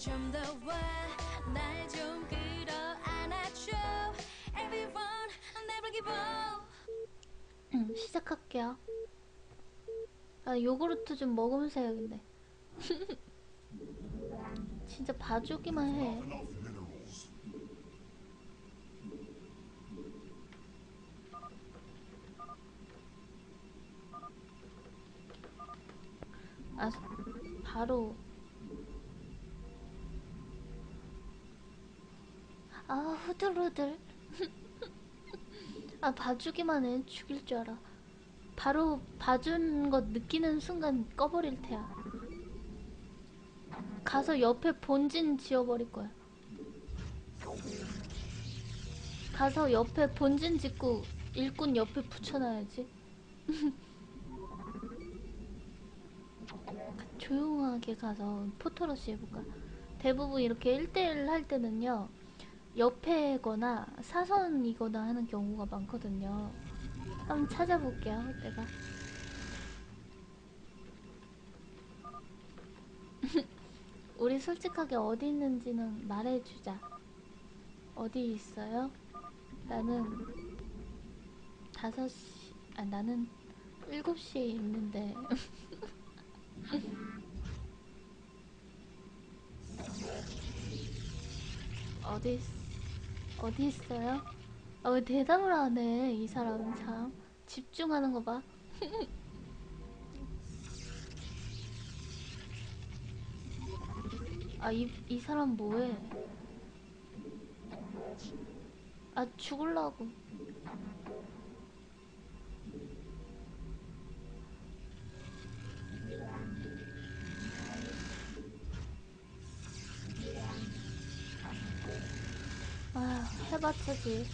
좀 더 와 날 좀 끌어 안아줘 Everyone never give up 응, 시작할게요. 아, 요구르트 좀 먹으면서 해야겠네. 진짜 봐주기만 해. 아, 바로. 후들후들. 아, 봐주기만 해. 죽일 줄 알아. 바로 봐준 거 느끼는 순간 꺼버릴 테야. 가서 옆에 본진 지어버릴 거야. 가서 옆에 본진 짓고 일꾼 옆에 붙여놔야지. 조용하게 가서 포토러시 해볼까? 대부분 이렇게 1대1 할 때는요, 옆에거나 사선이거나 하는 경우가 많거든요. 한번 찾아볼게요, 내가. 우리 솔직하게 어디 있는지는 말해주자. 어디 있어요? 나는 다섯 시, 아 나는 일곱 시에 있는데. 어디 있, 어 디 있어요? 아 왜 대답을 안 해? 이 사람은 참 집중하는 거 봐. 아, 이, 이 사람 뭐해? 아, 죽을라고. 해봤자지.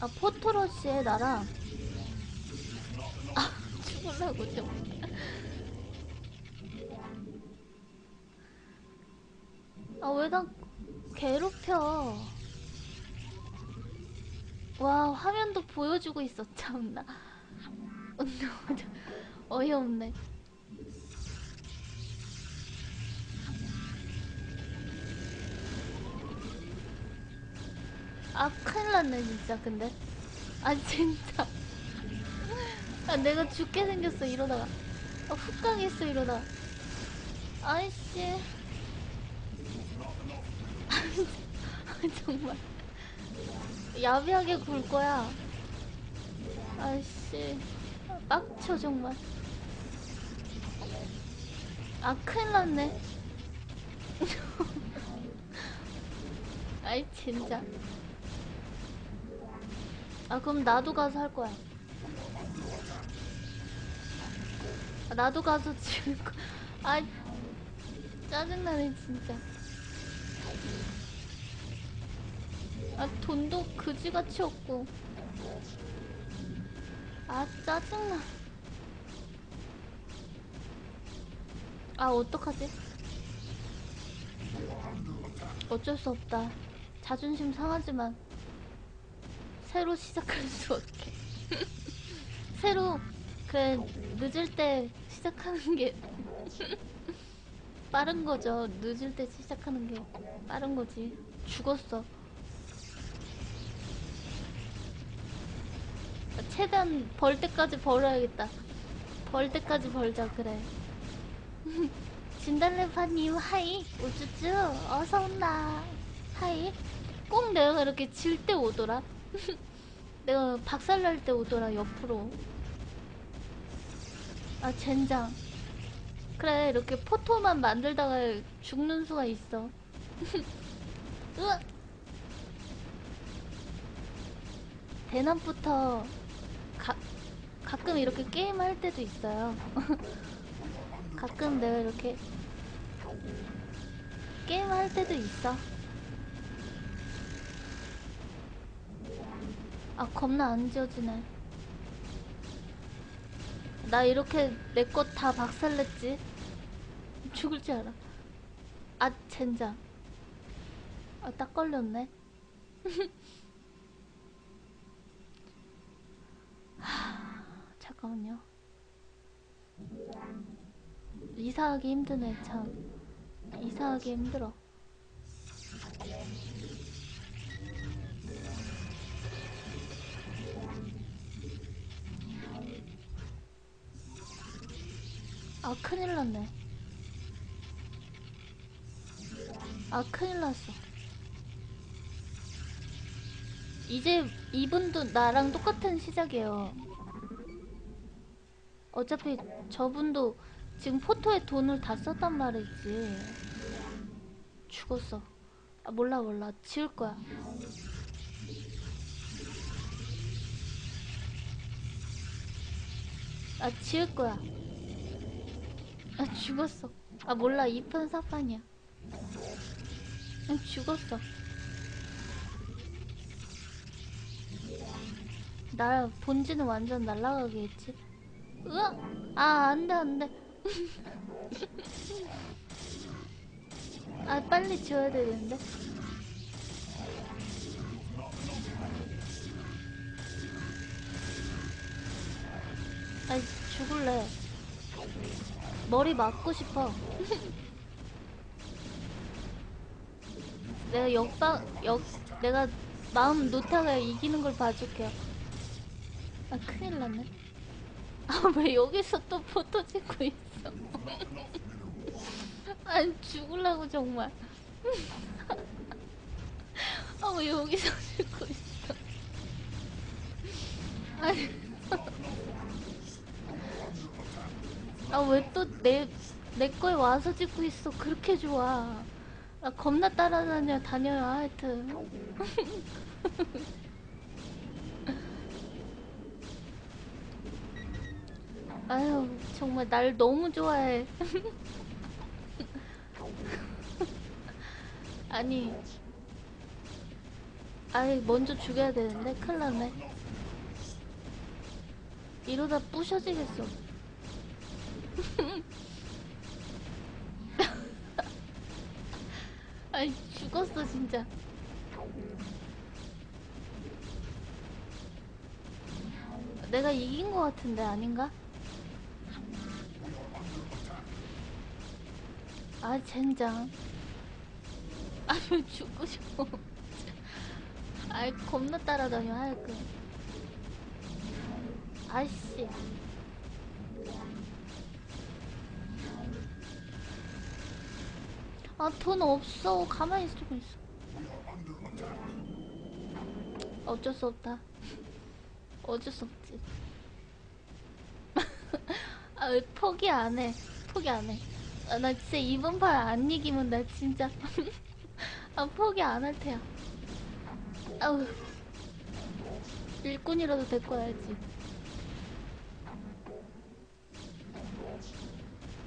아, 포토러시에 나랑. 아, 죽을라고 좀. 아, 왜난 괴롭혀. 와, 화면도 보여주고 있어, 참나. 어이없네. 아, 큰일 났네, 진짜, 근데. 아, 진짜. 아, 내가 죽게 생겼어, 이러다가. 아, 훅 당했어, 이러다가. 아이씨. 정말 야비하게 굴 거야. 아이씨 빡쳐 정말. 아 큰일 났네. 아이 진짜. 아 그럼 나도 가서 할 거야. 아, 나도 가서 지을 거. 아 짜증나네 진짜. 아 돈도 그지같이 없고 아 짜증나 아 어떡하지 어쩔 수 없다 자존심 상하지만 새로 시작할 수 없게 새로 그래 늦을 때 시작하는 게 빠른 거죠 늦을 때 시작하는 게 빠른 거지 죽었어 최대한 벌 때까지 벌어야겠다. 벌 때까지 벌자, 그래. 진달래파님, 하이. 우쭈쭈, 어서 온다. 하이. 꼭 내가 이렇게 질 때 오더라. 내가 박살 날 때 오더라, 옆으로. 아, 젠장. 그래, 이렇게 포토만 만들다가 죽는 수가 있어. 대낮부터 가, 가끔 이렇게 게임 할 때도 있어요. 가끔 내가 이렇게 게임 할 때도 있어. 아, 겁나 안 지워지네. 나 이렇게 내 것 다 박살냈지? 죽을 줄 알아. 아, 젠장. 아, 딱 걸렸네. 하, 잠깐만요. 이사하기 힘드네 참 이사하기 힘들어 아 큰일 났네. 아 큰일 났어. 이제 이분도 나랑 똑같은 시작이에요. 어차피 저분도 지금 포토에 돈을 다 썼단 말이지. 죽었어. 아 몰라 몰라. 지울 거야. 아 지울 거야 아 죽었어. 아 몰라. 2편 4판이야. 아, 죽었어. 나 본지는 완전 날라가겠지. 으아 아 안돼 안돼. 아 빨리 지워야 되는데. 아 죽을래 머리 맞고 싶어. 내가 역방 역 내가 마음 놓다가 이기는 걸 봐줄게요 아 큰일 났네. 아 왜 여기서 또 포토 찍고 있어? 아니 죽을라고 정말. 아 왜 여기서 찍고 있어 아니 아 왜 또 내 내 거에 와서 찍고 있어? 그렇게 좋아. 아 겁나 따라다녀 다녀요 하여튼. 아유 정말 날 너무 좋아해. 아니 아이 먼저 죽여야 되는데? 큰일 났네. 이러다 부셔지겠어 아이 죽었어 진짜. 내가 이긴 거 같은데 아닌가? 아 젠장. 아왜 죽고 싶어. 아이 겁나 따라다녀 하여튼. 아이씨 아 돈 없어. 가만히 있고 있어. 어쩔 수 없다. 어쩔 수 없지. 아 왜 포기 안해? 포기 안해. 아, 나 진짜 이번 판 안 이기면 나 진짜 아 포기 안 할 테야. 아우. 일꾼이라도 데리고 와야지.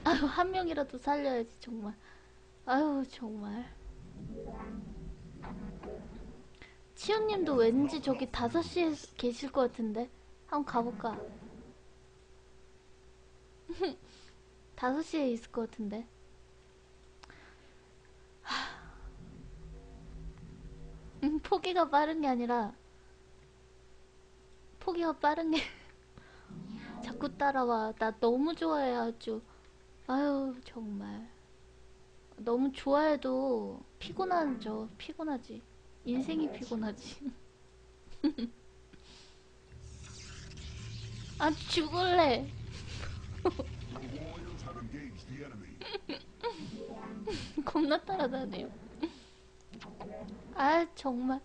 아유 한 명이라도 살려야지 정말 아유 정말. 치우님도 왠지 저기 5시에 계실 것 같은데. 한번 가볼까? 5시에 있을 것 같은데. 하... 음, 포기가 빠른 게 아니라 포기가 빠른 게 자꾸 따라와. 나 너무 좋아해 아주. 아유 정말 너무 좋아해도 피곤하죠 피곤하지. 인생이 피곤하지. 아 죽을래. 겁나 따라다녀. 아 정말.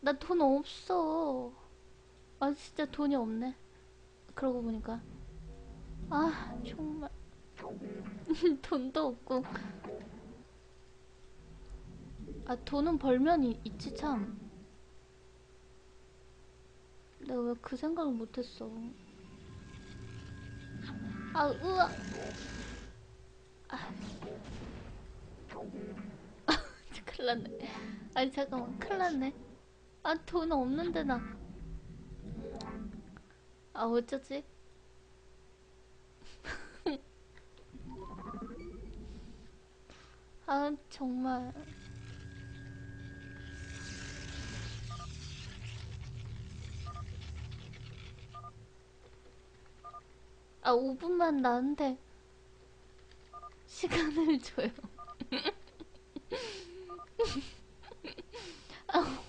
나 돈 없어. 아 진짜 돈이 없네. 그러고 보니까. 아 정말. 돈도 없고 아 돈은 벌면 이- 있지 참 내가 왜 그 생각을 못했어 아 으아 큰일 났네. 아니, 잠깐만, 큰일 났네. 아, 돈 없는데, 나. 아, 어쩌지? 아, 정말. 아, 5분만 나한테. 시간을 줘요. 아,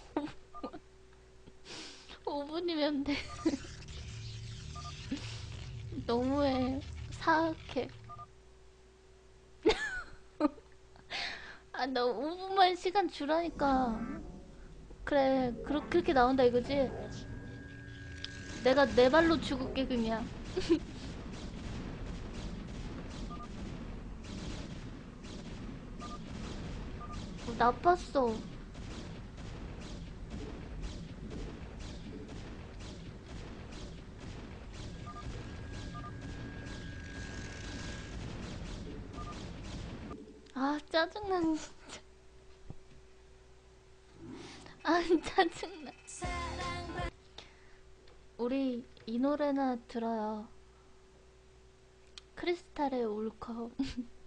5분 이면 돼. 너무해. 사악해. 아, 나 5분만 시간 주라니까. 그래, 그렇, 그렇게 나온다 이거지? 내가 내 발로 죽을게, 그냥. 나빴어. 아, 짜증나, 진짜. 아, 짜증나. 우리 이 노래나 들어요. 크리스탈의 울컥.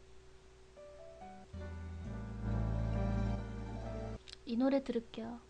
이 노래 들을게요.